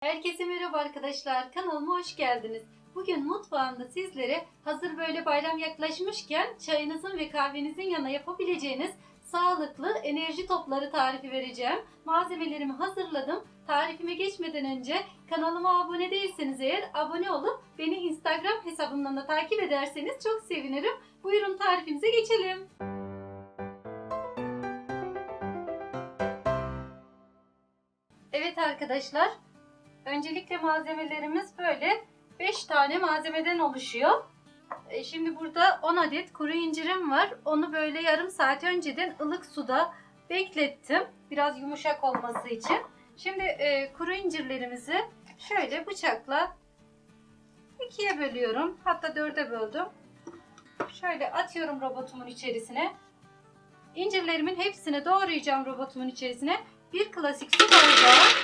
Herkese merhaba arkadaşlar. Kanalıma hoş geldiniz. Bugün mutfağımda sizlere hazır böyle bayram yaklaşmışken çayınızın ve kahvenizin yanına yapabileceğiniz sağlıklı enerji topları tarifi vereceğim. Malzemelerimi hazırladım. Tarifime geçmeden önce kanalıma abone değilseniz eğer abone olup beni Instagram hesabımdan da takip ederseniz çok sevinirim. Buyurun tarifimize geçelim. Evet arkadaşlar, Öncelikle malzemelerimiz böyle 5 tane malzemeden oluşuyor. E, Şimdi burada 10 adet kuru incirim var. Onu böyle yarım saat önceden ılık suda beklettim. Biraz yumuşak olması için. Şimdi e, kuru incirlerimizi şöyle bıçakla ikiye bölüyorum. Hatta dörde böldüm. Şöyle atıyorum robotumun içerisine. İncirlerimin hepsini doğrayacağım robotumun içerisine. Bir klasik su bardağı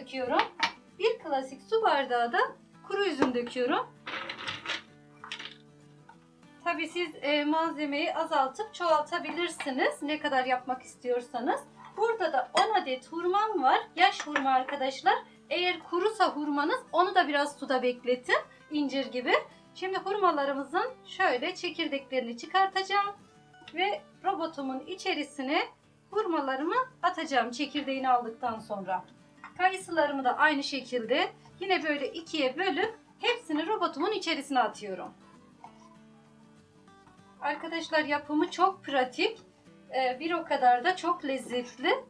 döküyorum. Bir klasik su bardağı da kuru üzüm döküyorum. Tabi siz e, malzemeyi azaltıp çoğaltabilirsiniz. Ne kadar yapmak istiyorsanız. Burada da 10 adet hurmam var. Yaş hurma arkadaşlar. Eğer kurusa hurmanız onu da biraz suda bekletin. incir gibi. Şimdi hurmalarımızın şöyle çekirdeklerini çıkartacağım. Ve robotumun içerisine hurmalarımı atacağım çekirdeğini aldıktan sonra. Kayısılarımı da aynı şekilde yine böyle ikiye bölüp hepsini robotumun içerisine atıyorum. Arkadaşlar yapımı çok pratik. Ee, bir o kadar da çok lezzetli.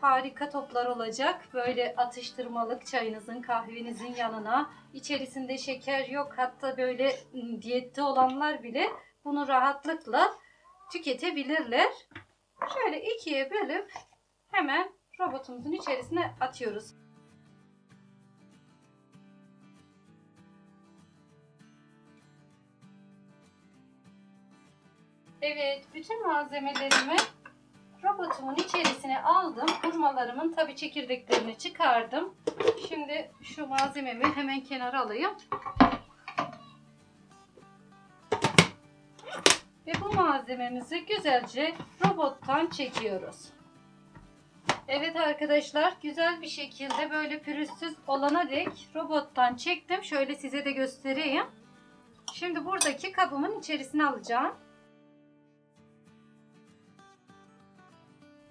Harika toplar olacak. Böyle atıştırmalık çayınızın, kahvenizin yanına. İçerisinde şeker yok. Hatta böyle ım, diyette olanlar bile bunu rahatlıkla tüketebilirler. Şöyle ikiye bölüp hemen robotumuzun içerisine atıyoruz. Evet, bütün malzemelerimi robotumun içerisine aldım. Hurmalarımın tabi çekirdeklerini çıkardım. Şimdi şu malzememi hemen kenara alayım. Ve bu malzememizi güzelce robottan çekiyoruz. Evet arkadaşlar güzel bir şekilde böyle pürüzsüz olana dek robottan çektim. Şöyle size de göstereyim. Şimdi buradaki kabımın içerisine alacağım.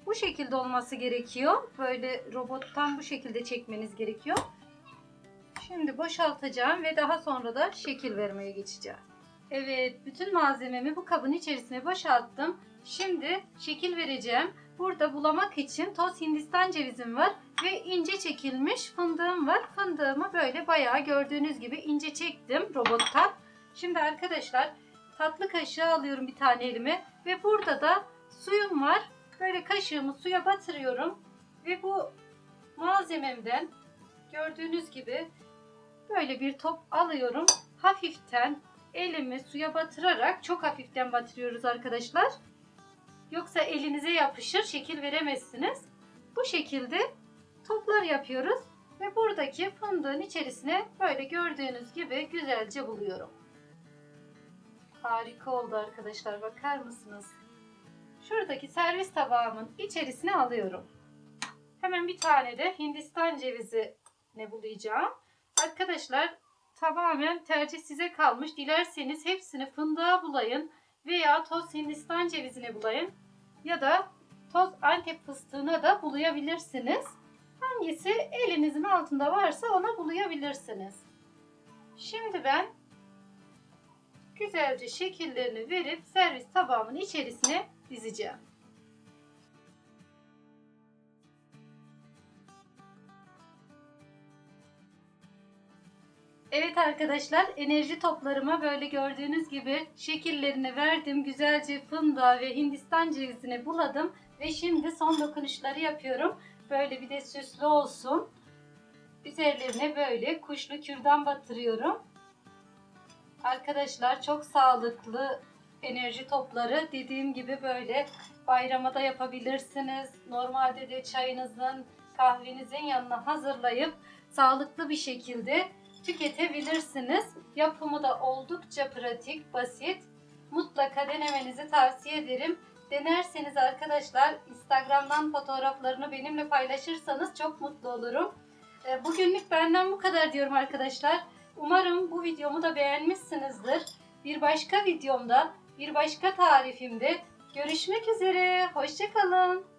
Bu şekilde olması gerekiyor. Böyle robottan bu şekilde çekmeniz gerekiyor. Şimdi boşaltacağım ve daha sonra da şekil vermeye geçeceğim. Evet, bütün malzememi bu kabın içerisine boşalttım. Şimdi şekil vereceğim. Burada bulamak için toz hindistan cevizim var ve ince çekilmiş fındığım var. Fındığımı böyle bayağı gördüğünüz gibi ince çektim robottan. Şimdi arkadaşlar tatlı kaşığı alıyorum bir tane elime ve burada da suyum var. Böyle kaşığımı suya batırıyorum ve bu malzememden gördüğünüz gibi böyle bir top alıyorum. Hafiften elimi suya batırarak çok hafiften batırıyoruz arkadaşlar. Yoksa elinize yapışır, şekil veremezsiniz. Bu şekilde toplar yapıyoruz ve buradaki fındığın içerisine böyle gördüğünüz gibi güzelce buluyorum. Harika oldu arkadaşlar bakar mısınız? Şuradaki servis tabağımın içerisine alıyorum. Hemen bir tane de Hindistan cevizi ne bulayacağım. Arkadaşlar tamamen tercih size kalmış. Dilerseniz hepsini fındığa bulayın veya toz Hindistan cevizine bulayın ya da toz Antep fıstığına da bulayabilirsiniz. Hangisi elinizin altında varsa ona bulayabilirsiniz. Şimdi ben güzelce şekillerini verip servis tabağımın içerisine dizeceğim. Evet arkadaşlar enerji toplarıma böyle gördüğünüz gibi şekillerini verdim. Güzelce fındığa ve hindistan cevizini buladım. Ve şimdi son dokunuşları yapıyorum. Böyle bir de süslü olsun. Üzerlerine böyle kuşlu kürdan batırıyorum. Arkadaşlar çok sağlıklı enerji topları. Dediğim gibi böyle bayrama da yapabilirsiniz. Normalde de çayınızın, kahvenizin yanına hazırlayıp sağlıklı bir şekilde tüketebilirsiniz. Yapımı da oldukça pratik, basit. Mutlaka denemenizi tavsiye ederim. denerseniz arkadaşlar Instagram'dan fotoğraflarını benimle paylaşırsanız çok mutlu olurum. E, bugünlük benden bu kadar diyorum arkadaşlar. Umarım bu videomu da beğenmişsinizdir. Bir başka videomda, bir başka tarifimde görüşmek üzere. Hoşçakalın.